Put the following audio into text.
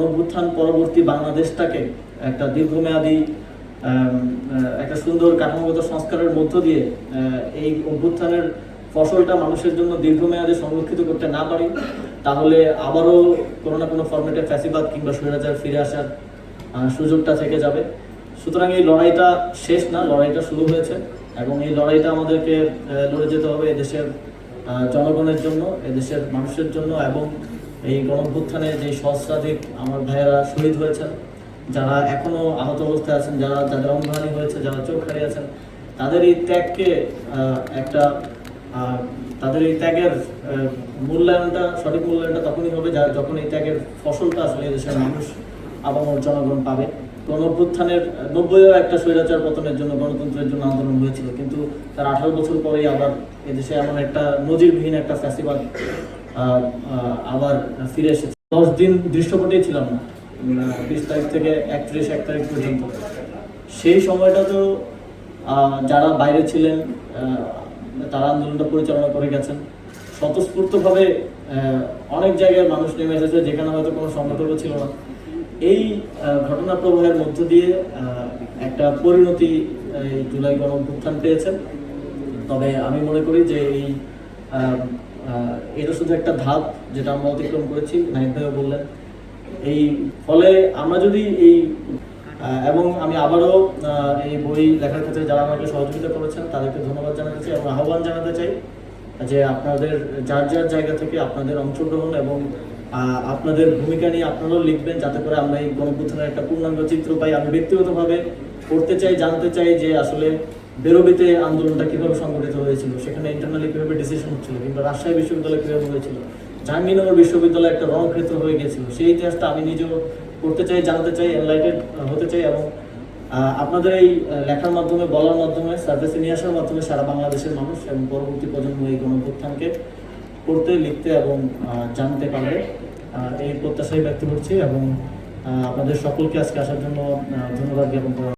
গণঅভ্যুত্থান পরবর্তী বাংলাদেশটাকে একটা দীর্ঘমেয়াদী একটা সুন্দর কাঠামোগত সংস্কারের মধ্য দিয়ে এই অভ্যুত্থানের ফসলটা মানুষের জন্য দীর্ঘমেয়াদে সংরক্ষিত করতে না পারি, তাহলে আবারও কোনো না কোনো ফর্মেটে ফ্যাসিবাদ কিংবা স্বৈরাচার ফিরে আসার সুযোগটা থেকে যাবে। সুতরাং এই লড়াইটা শেষ না, লড়াইটা শুরু হয়েছে এবং এই লড়াইটা আমাদেরকে লড়ে যেতে হবে এদেশের জনগণের জন্য, এদেশের মানুষের জন্য এবং এই গণভ্যুত্থানে যে সহস্রাধিক আমার ভাইয়েরা শহীদ হয়েছেন, যারা এখনও আহত অবস্থায় আছেন, যারা যাদের অঙ্গহানি হয়েছে, যারা চোখ হারিয়ে আছেন, তাদের এই ত্যাগকে একটা তাদের এই ত্যাগের মূল্যায়নটা, সঠিক মূল্যায়নটা তখনই হবে যা যখন এই ত্যাগের ফসলটা আসলে দেশের মানুষ আবামর জনগণ পাবে। গণঅভ্যুত্থানের নব্বইও একটা স্বৈরাচার পতনের জন্য, গণতন্ত্রের জন্য আন্দোলন হয়েছিল। কিন্তু তার আঠারো বছর পরেই আবার এদেশে এমন একটা নজিরবিহীন একটা ফ্যাসিবাদ আবার ফিরে এসেছে। দশ দিন দৃশ্যপটেই ছিলাম না। বিশ তারিখ থেকে একত্রিশ, এক তারিখ পর্যন্ত। সেই সময়টা তো যারা বাইরে ছিলেন তারা আন্দোলনটা পরিচালনা করে গেছেন। স্বতঃস্ফূর্তভাবে অনেক জায়গায় মানুষ নেমে এসেছে, যেখানে হয়তো কোনো সংগঠনও ছিল না। এই ঘটনা প্রবাহের মধ্য দিয়ে একটা পরিণতি জুলাই গণ পেয়েছেন। তবে আমি মনে করি যে এই এটা শুধু একটা ধাপ যেটা আমরা অতিক্রম করেছি, নাহিদ ভাইও বললেন। এই ফলে আমরা যদি এই এবং আমি আবারও এই বই লেখার ক্ষেত্রে যারা আমাকে সহযোগিতা করেছেন, তাদেরকে ধন্যবাদ জানাতে চাই এবং আহ্বান জানাতে চাই যে আপনাদের, যার যার জায়গা থেকে আপনাদের অংশগ্রহণ এবং আপনাদের ভূমিকা নিয়ে আপনারাও লিখবেন যাতে করে আমরা এই গণপুত্রের একটা পূর্ণাঙ্গ চিত্র পাই। আমি ব্যক্তিগতভাবে পড়তে চাই, জানতে চাই যে আসলে বেরোবিতে আন্দোলনটা কীভাবে সংগঠিত হয়েছিল? সেখানে ইন্টারনালি কীভাবে ডিসিশন হচ্ছিল? কিংবা রাজশাহী বিশ্ববিদ্যালয় কীভাবে হয়েছিল? জাহাঙ্গীরনগর বিশ্ববিদ্যালয় একটা রণক্ষেত্র হয়ে গিয়েছিল। সেই ইতিহাসটা আমি নিজেও পড়তে চাই, জানতে চাই এনলাইটেড হতে চাই এবং আপনাদের এই লেখার মাধ্যমে, বলার মাধ্যমে সার্ভিসে নিয়ে আসার মাধ্যমে সারা বাংলাদেশের মানুষ এবং পরবর্তী প্রজন্ম এই গণপ্রত্থানকে পড়তে, লিখতে এবং জানতে পারবে। এই প্রত্যাশাই ব্যক্ত করছি এবং আপনাদের সকলকে আজকে আসার জন্য ধন্যবাদ জ্ঞাপন করা